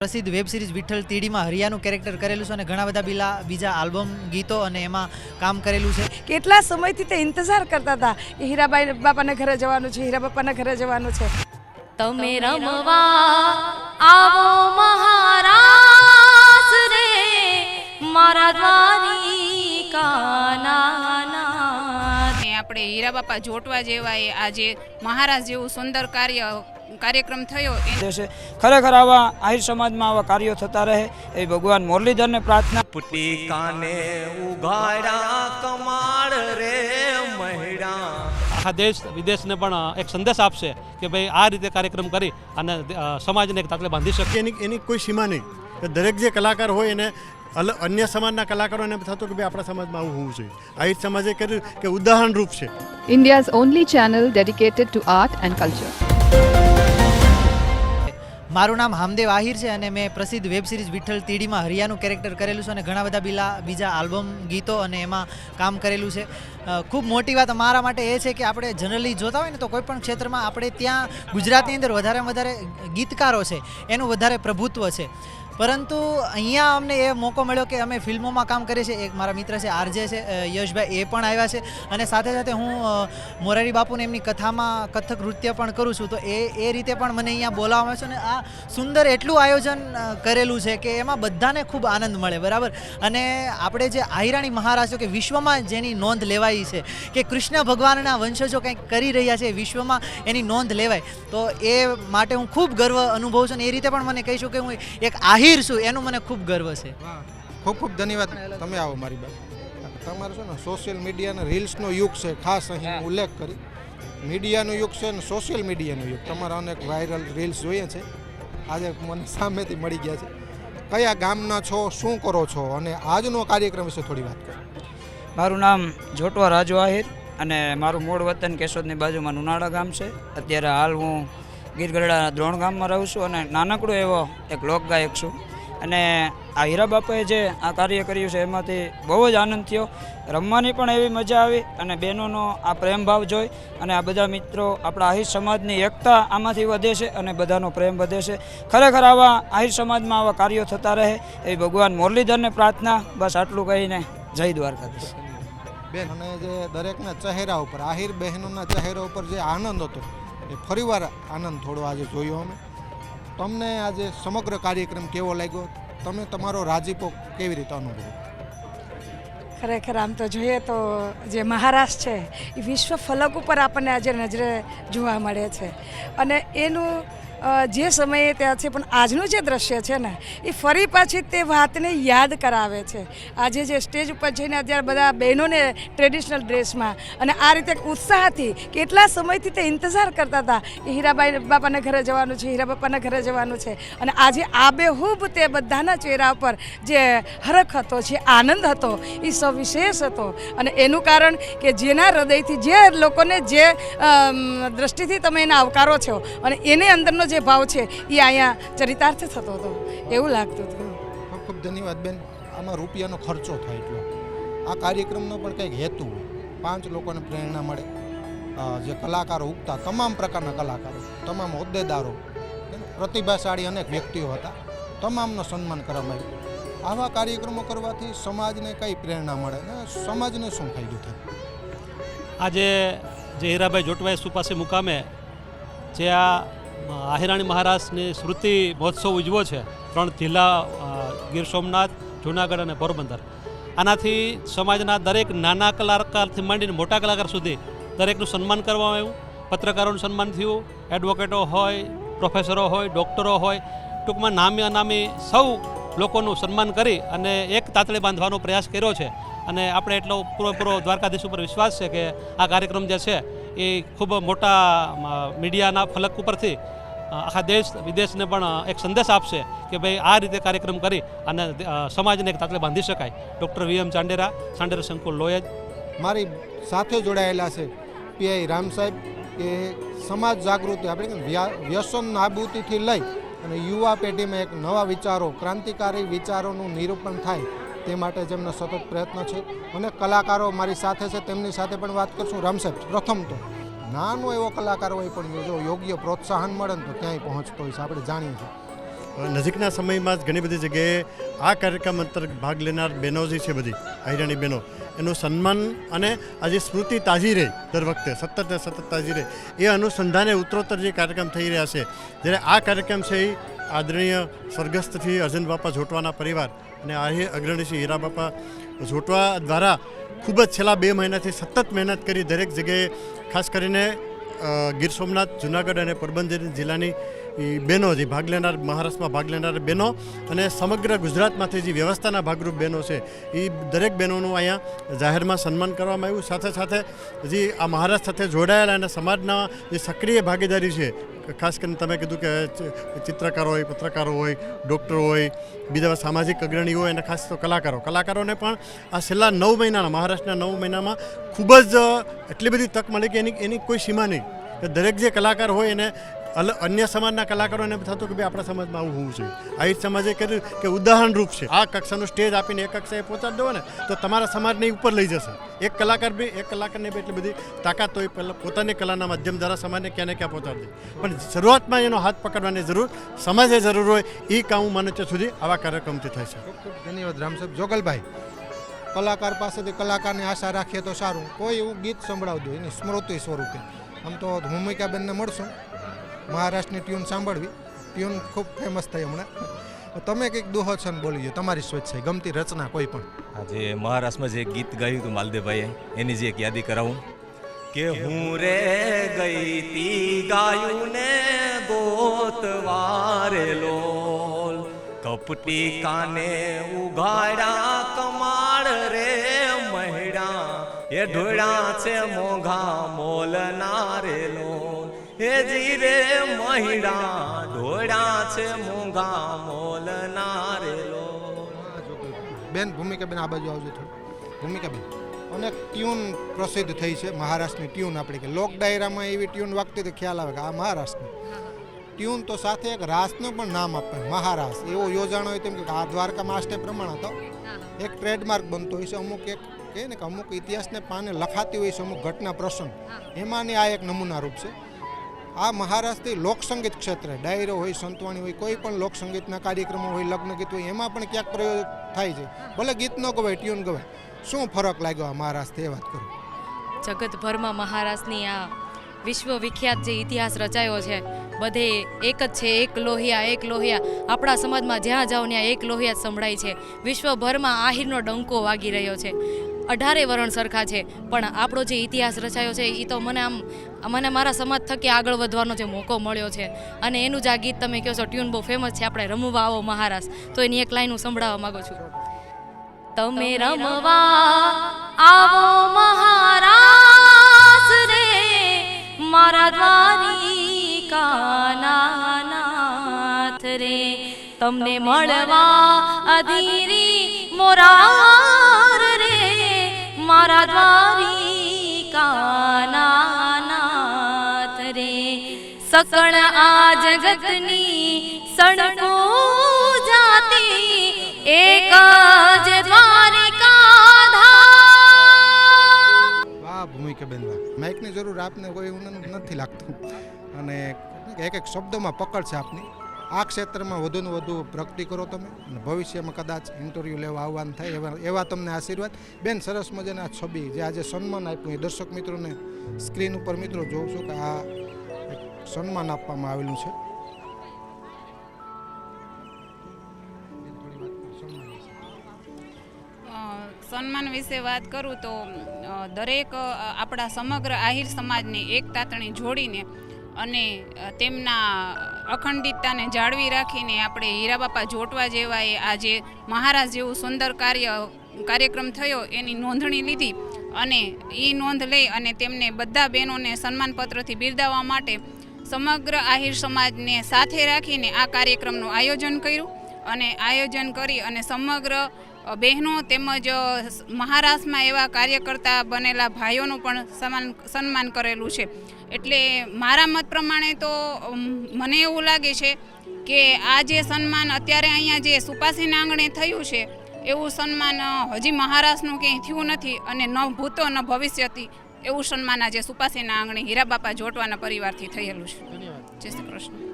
પ્રસિદ્ધ web series Vitthal તીડીમાં હરિયાનું કેરેક્ટર કરેલું છે અને ઘણા બધા બીલા બીજા આલ્બમ ગીતો અને એમાં કામ કરેલું છે. કેટલા સમયથી તે ઇંતજાર કરતા હતા કે હીરાબાઈ બાપાના ઘરે જવાનું છે હીરા બાપાના ઘરે જવાનું છે? તમે રમવા આવો મહારાજ રે મારા દ્વારિકાના ને આપણે હીરા બાપા જોટવા જેવા એ આજે મહારાજ જેવું સુંદર કાર્ય કાર્યક્રમ થયો. એ દેશે ખરેખર આવા આહિર સમાજમાં આવા કાર્યો થતા રહે એ ભગવાન મુરલીધરને પ્રાર્થના પુટી કાને ઉગાડા કમાડ રે મહિડા. આખા દેશ વિદેશને પણ એક સંદેશ આપશે કે ભાઈ આ રીતે કાર્યક્રમ કરી અને સમાજને એક તાતલે બાંધી શકે એની એની કોઈ સીમા નહીં. કે દરેક જે કલાકાર હોય એને અન્ય સમાજના કલાકારોને થતું કે ભાઈ આપણા સમાજમાં આવું હોવું જોઈએ. આહિર સમાજે કર્યું કે ઉદાહરણરૂપ છે. India's only channel dedicated to art and culture. મારું નામ હામદેવ આહિર છે અને મેં પ્રસિદ્ધ વેબ સિરીઝ વિઠ્ઠલ તીડીમાં હરિયાનું કેરેક્ટર કરેલું છે અને ઘણા બધા બીલા, બીજા આલ્બમ, ગીતો અને એમાં કામ કરેલું છે. ખૂબ મોટી વાત અમારા માટે એ છે કે આપણે જનરલી જોતા હોય ને તો કોઈપણ ક્ષેત્રમાં આપણે ત્યાં ગુજરાતની અંદર વધારે વધારે ગીતકારો છે, એનું વધારે પ્રભુત્વ છે. પરંતુ અહીંયા અમને એ મોકો મળ્યો કે અમે ફિલ્મોમાં કામ કરીએ છીએ. એક મારા મિત્ર છે, આરજે છે યશભાઈ, એ પણ આવ્યા છે. અને સાથે સાથે હું મોરારી બાપુને એમની કથામાં કથક નૃત્ય પણ કરું છું. તો એ એ રીતે પણ મને અહીંયા બોલાવવામાં આવે છે. અને આ સુંદર એટલું આયોજન કરેલું છે કે એમાં બધાને ખૂબ આનંદ મળે, બરાબર? અને આપણે જે આહિરાણી મહારાજ કે વિશ્વમાં જેની નોંધ લેવાઈ છે કે કૃષ્ણ ભગવાનના વંશજો કંઈક કરી રહ્યા છે વિશ્વમાં એની નોંધ લેવાય. તો એ માટે હું ખૂબ ગર્વ અનુભવું છું. અને એ રીતે પણ મને કહીશું કે હું એક આહિર છું એનું મને ખૂબ ગર્વ છે. ખૂબ ખૂબ ધન્યવાદ. તમે આવો મારી બાજુ. તમારે છે ને સોશિયલ મીડિયાના રીલ્સનો યુગ છે ખાસ અહીં ઉલ્લેખ કરી. મીડિયાનો યુગ છે ને સોશિયલ મીડિયાનો યુગ. તમારા અનેક વાયરલ રીલ્સ જોઈએ છે. આજે મને સામેથી મળી ગયા છે. કયા ગામના છો શું કરો છો અને આજનો કાર્યક્રમ વિશે થોડી વાત કરો. મારું નામ જોટવા રાજુ આહિર અને મારું મૂળ વતન કેશોદની બાજુમાં નુનાળા ગામ છે. અત્યારે હાલ હું ગીરગઢડાના દ્રોણ ગામમાં રહું છું અને નાનકડો એવો એક લોકગાયક છું. અને આ હીરા બાપાએ જે આ કાર્ય કર્યું છે એમાંથી બહુ જ આનંદ થયો. રમવાની પણ એવી મજા આવી અને બહેનોનો આ પ્રેમ ભાવ જોઈ અને આ બધા મિત્રો આપણા આહિર સમાજની એકતા આમાંથી વધે છે અને બધાનો પ્રેમ વધે છે. ખરેખર આવા આહિર સમાજમાં આવા કાર્યો થતા રહે એવી ભગવાન મુરલીધરને પ્રાર્થના. બસ આટલું કહીને જય દ્વારકાધીશ. બેન, અને જે દરેકના ચહેરા ઉપર, આહિર બહેનોના ચહેરા ઉપર જે આનંદ હતો એ ફરીવાર આનંદ થોડો આજે જોયો અમે. તમને આજે સમગ્ર કાર્યક્રમ કેવો લાગ્યો? તમે તમારો રાજીપો કેવી રીતે અનુભવ્યો? ખરેખર આમ તો જોઈએ તો જે મહારાષ્ટ્ર છે, એ વિશ્વ ફલક ઉપર આપણને આજે નજરે જોવા મળે છે. અને એનું જે સમયે ત્યાં છે, પણ આજનું જે દ્રશ્ય છે ને, એ ફરી પાછી તે વાતને યાદ કરાવે છે. આજે જે સ્ટેજ ઉપર જઈને અત્યારે બધા બહેનોને ટ્રેડિશનલ ડ્રેસમાં અને આ રીતે ઉત્સાહથી કેટલા સમયથી તે ઇંતજાર કરતા હતા કે હીરાબાઈ બાપાના ઘરે જવાનું છે, હીરા બાપાના ઘરે જવાનું છે. અને આજે આબેહૂબ તે બધાના ચહેરા ઉપર જે હરખ હતો, જે આનંદ હતો, એ સવિશેષ હતો. અને એનું કારણ કે જેના હૃદયથી જે લોકોને જે દ્રષ્ટિથી તમે એને આવકારો છો, અને એને અંદરનો જે ભાવ છે એ અહીંયા ચરિતાર્થ થતો હતો. એવું લાગતું હતું. ખૂબ ખૂબ ધન્યવાદ બેન. આમાં રૂપિયાનો ખર્ચો થાય એટલો. આ કાર્યક્રમનો પણ કંઈક હેતુ હોય. પાંચ લોકોને પ્રેરણા મળે. જે કલાકારો ઉગતા તમામ પ્રકારના કલાકારો તમામ હોદ્દેદારો પ્રતિભાશાળી અનેક વ્યક્તિઓ હતા. તમામનો સન્માન કરવામાં આવ્યું. આવા કાર્યક્રમો કરવાથી સમાજને કઈ પ્રેરણા મળે ને સમાજને શું ફાયદો થાય? આજે જે હીરાભાઈ જોટવાઈ સુપાસી મુકામે જે આ આહિરાણી મહારાજની સ્મૃતિ મહોત્સવ ઉજવો છે. ત્રણ જિલ્લા ગીર સોમનાથ, જૂનાગઢ અને પોરબંદર. આનાથી સમાજના દરેક નાના કલાકારથી માંડીને મોટા કલાકાર સુધી દરેકનું સન્માન કરવામાં આવ્યું. પત્રકારોનું સન્માન થયું. એડવોકેટો હોય, પ્રોફેસરો હોય, ડૉક્ટરો હોય, ટૂંકમાં નામી અનામી સૌ લોકોનું સન્માન કરી અને એક તાતળી બાંધવાનો પ્રયાસ કર્યો છે. અને આપણે એટલો પૂરેપૂરો દ્વારકાધીશ ઉપર વિશ્વાસ છે કે આ કાર્યક્રમ જે છે એ ખૂબ મોટા મીડિયાના ફલક ઉપરથી આખા દેશ, વિદેશને પણ એક સંદેશ આપશે કે ભાઈ આ રીતે કાર્યક્રમ કરી અને સમાજને એક તાતલે બાંધી શકાય. ડૉક્ટર વી એમ ચાંડેરા ચાંડેરા સંકુલ લોયજ. મારી સાથે જોડાયેલા છે પીઆઈ રામ સાહેબ કે સમાજ જાગૃતિ આપણે વ્યસન નાબૂદીથી લઈ અને યુવા પેઢીમાં એક નવા વિચારો, ક્રાંતિકારી વિચારોનું નિરૂપણ થાય તે માટે જેમનો સતત પ્રયત્ન છે. અને કલાકારો મારી સાથે છે. તેમની સાથે પણ વાત કરશું. રામ સાહેબ પ્રથમ તો નાનો એવો કલાકાર હોય પણ જો યોગ્ય પ્રોત્સાહન મળે ને તો ક્યાંય પહોંચતો હોય છે. આપણે જાણીએ છીએ. નજીકના સમયમાં જ ઘણી બધી જગ્યાએ આ કાર્યક્રમ અંતર્ગત ભાગ લેનાર બહેનો જે છે બધી આહિરાણી બહેનો, એનું સન્માન અને આજે સ્મૃતિ તાજી રહે દર વખતે, સતત સતત તાજી રહે, એ અનુસંધાને ઉત્તરોત્તર જે કાર્યક્રમ થઈ રહ્યા છે. જ્યારે આ કાર્યક્રમ છે એ આદરણીય સ્વર્ગસ્થ શ્રી અર્જન બાપા જોટવાના પરિવાર અને આ અગ્રણી શ્રી હીરા બાપા જોટવા દ્વારા ખૂબ જ છેલ્લા બે મહિનાથી સતત મહેનત કરી દરેક જગ્યાએ ખાસ કરીને ગીર સોમનાથ, જુનાગઢ અને પોરબંદર જિલ્લાની બહેનો જે ભાગ લેનાર, મહારાષ્ટ્રમાં ભાગ લેનાર બહેનો અને સમગ્ર ગુજરાતમાંથી જે વ્યવસ્થાના ભાગરૂપ બહેનો છે, એ દરેક બહેનોનું અહીંયા જાહેરમાં સન્માન કરવામાં આવ્યું. સાથે સાથે જે આ મહારાષ્ટ્ર સાથે જોડાયેલા અને સમાજના જે સક્રિય ભાગીદારી છે ખાસ કરીને તમે કીધું કે ચિત્રકારો હોય, પત્રકારો હોય, ડૉક્ટરો હોય, બીજા સામાજિક અગ્રણીઓ હોય અને ખાસ તો કલાકારો. કલાકારોને પણ આ છેલ્લા નવ મહિનાના મહારાષ્ટ્રના નવ મહિનામાં ખૂબ જ એટલી બધી તક મળી કે એની એની કોઈ સીમા નહીં. કે દરેક જે કલાકાર હોય એને અલ અન્ય સમાજના કલાકારોને થતું કે ભાઈ આપણા સમાજમાં આવું હોવું જોઈએ. આહિર સમાજે કર્યું કે ઉદાહરણરૂપ છે. આ કક્ષાનું સ્ટેજ આપીને એક કક્ષાએ પહોંચાડી દો ને, તો તમારા સમાજને ઉપર લઈ જશે. એક કલાકાર બી એક કલાકારને બી એટલી બધી તાકાત હોય પહેલાં પોતાની કલાના માધ્યમ દ્વારા સમાજને ક્યાં ને ક્યાં પહોંચાડી દે. પણ શરૂઆતમાં એનો હાથ પકડવાની જરૂર સમાજે જરૂર હોય એ કામ માનું ત્યાં સુધી આવા કાર્યક્રમથી થાય છે. ખૂબ ધન્યવાદ રામસાહેબ જોગલભાઈ, કલાકાર પાસેથી કલાકારની આશા રાખીએ તો સારું. કોઈ એવું ગીત સંભળાવજો એની સ્મૃતિ સ્વરૂપે. આમ તો ભૂમિકાબેનને મળશું. મહારાષ્ટ્રની ટ્યુન સાંભળવી. ટ્યુન ખૂબ ફેમસ થઈ હમણાં. તમે કંઈક દોહો છે ને બોલી તમારી સ્વેચ્છાએ ગમતી રચના કોઈ પણ. આજે મહારાષ્ટ્રમાં જે ગીત ગાયું હતું માલદેવભાઈએ, એની જે એક યાદી કરાવું. કે હું રે ગઈ તી ગાયું ને ગોતવારે લોલ. કપટી કાને ઉઘાડા કમાડ રે મહેડા. એ ઢોળા છે મોઘા મોલના રે હે જીરે મહિડા ઢોળા છે મોઘા મોલના બેન ભૂમિકા બેન ભૂમિકાબેન આ બાજુ આવજો થોડું. ભૂમિકાબેન અનેક ટ્યુન પ્રસિદ્ધ થઈ છે મહારાષ્ટ્રની ટ્યુન આપણે કે. લોક ડાયરામાં એવી ટ્યુન વાગતી તો ખ્યાલ આવે કે આ મહારાષ્ટ્રની. ટ્યુન તો સાથે એક રાસનું પણ નામ આપે મહારાસ. એવો યોજાણો હોય તેમ કે આ દ્વારકામાં આ સ્ટેપ પ્રમાણે હતો. એક ટ્રેડમાર્ક બનતો હોય છે અમુક એક કહે ને કે અમુક ઇતિહાસને પાને લખાતી હોય છે અમુક ઘટના પ્રસંગ. એમાંની આ એક નમૂના રૂપ છે. આ મહારાષ્ટ્રથી લોકસંગીત ક્ષેત્રે, ડાયરો હોય, સંતવાણી હોય, કોઈ પણ લોકસંગીતના કાર્યક્રમો હોય, લગ્ન ગીત હોય, એમાં પણ ક્યાંક પ્રયોગ થાય છે. ભલે ગીત ન ગવાય, ટ્યુન ગવાય, શું ફરક લાગ્યો આ મહારાષ્ટ્ર એ વાત કરો? જગતભરમાં મહારાષ્ટ્રની આ વિશ્વ વિખ્યાત જે ઇતિહાસ રચાયો છે, બધે એક જ છે, એક લોહિયા એક લોહિયા. આપણા સમાજમાં જ્યાં જાઓ ત્યાં એક લોહિયા સંભળાય છે. વિશ્વભરમાં આહિરનો ડંકો વાગી રહ્યો છે. અઢારે વરણ સરખા છે. પણ આપણો જે ઇતિહાસ રચાયો છે એ તો મને આમ મને મારા સમાજ થકી આગળ વધવાનો જે મોકો મળ્યો છે. અને એનું જ આ ગીત તમે કહો છો ટ્યુન બહુ ફેમસ છે આપણે રમવા આવો મહારાજ. તો એની એક લાઈન હું સંભળાવવા માંગુ છું. તમે રમવા આવો મહારાજ રે મારા દ્વારિકાના નાથ રે. તમને મળવા અધીરી મોરાર રે મારા દ્વારિકાના નાથ રે સકળ આ જગતની સણકો જાતી એક જ દ્વારિકા વાહ ભૂમિકાબેન વાહ. માઇકની જરૂર આપને કોઈ એવું નથી લાગતું. અને એક એક શબ્દોમાં પકડ છે આપની. આ ક્ષેત્રમાં વધુને વધુ પ્રગતિ કરો તમે ભવિષ્યમાં કદાચ ઇન્ટરવ્યૂ લેવા આવવાનું થાય એવા એવા તમને આશીર્વાદ. બેન, સરસ મજાના છબી જે આજે સન્માન આપ્યું. એ દર્શક મિત્રોને સ્ક્રીન ઉપર મિત્રો જોઉં છું કે આ સન્માન આપવામાં આવેલું છે. સન્માન વિશે વાત કરું તો દરેક આપણા સમગ્ર આહિર સમાજને એક તાતણી જોડીને અને તેમના અખંડિતતાને જાળવી રાખીને આપણે હીરાબાપા જોટવા જેવા એ આજે મહારાજ જેવું સુંદર કાર્ય, કાર્યક્રમ થયો એની નોંધણી લીધી અને એ નોંધ લઈ અને તેમને બધા બહેનોને સન્માનપત્રથી બિરદાવવા માટે સમગ્ર આહિર સમાજને સાથે રાખીને આ કાર્યક્રમનું આયોજન કર્યું અને આયોજન કરી અને સમગ્ર બહેનો તેમજ મહારાષ્ટ્રમાં એવા કાર્યકર્તા બનેલા ભાઈઓનું પણ સન્માન સન્માન કરેલું છે. એટલે મારા મત પ્રમાણે તો મને એવું લાગે છે કે આ જે સન્માન અત્યારે અહીંયા જે સુપાસીના આંગણે થયું છે એવું સન્માન હજી મહારાષ્ટ્રનું ક્યાંય થયું નથી અને ન ભૂતો ન ભવિષ્યથી એવું સન્માન આજે સુપાસીના આંગણે હીરાબાપા જોટવાના પરિવારથી થયેલું છે. જય શ્રી કૃષ્ણ.